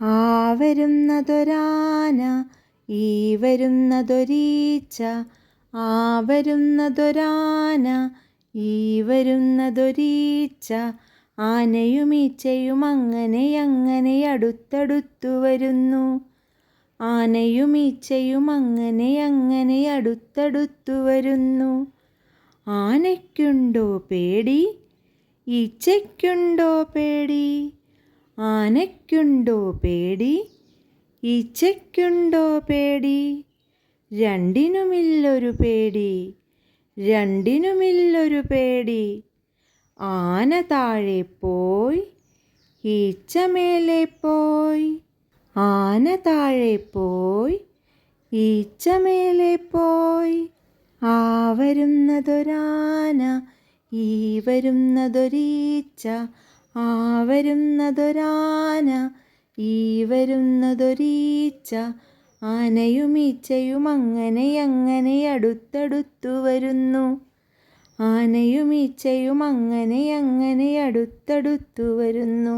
ആ വരുന്നതൊരാന ഈ വരുന്നതൊരീച്ച ആ വരുന്നതൊരാന ഈ വരുന്നതൊരീച്ച ആനയും ഈച്ചയും അങ്ങനെ അങ്ങനെ അടുത്തടുത്തു വരുന്നു. ആനയും ഈച്ചയും അങ്ങനെ അങ്ങനെ അടുത്തടുത്തു വരുന്നു. ആനയ്ക്കുണ്ടോ പേടി? ഈച്ചയ്ക്കുണ്ടോ പേടി? ആനയ്ക്കുണ്ടോ പേടി? ഈച്ചയ്ക്കുണ്ടോ പേടി? രണ്ടിനുമില്ലൊരു പേടി. രണ്ടിനുമില്ലൊരു പേടി. ആന താഴെ പോയി ഈച്ച മേലെ പോയി. ആന താഴെ പോയി ഈച്ച മേലെ പോയി. ആ വരുന്നതൊരാന ഈ വരുന്നതൊരീച്ച ആ വരുന്നതൊരാന ഈ വരുന്നതൊരീച്ച ആനയും ഈച്ചയും അങ്ങനെ അങ്ങനെ അടുത്തടുത്തു വരുന്നു. ആനയും ഈച്ചയും അങ്ങനെ അങ്ങനെ അടുത്തടുത്തു വരുന്നു.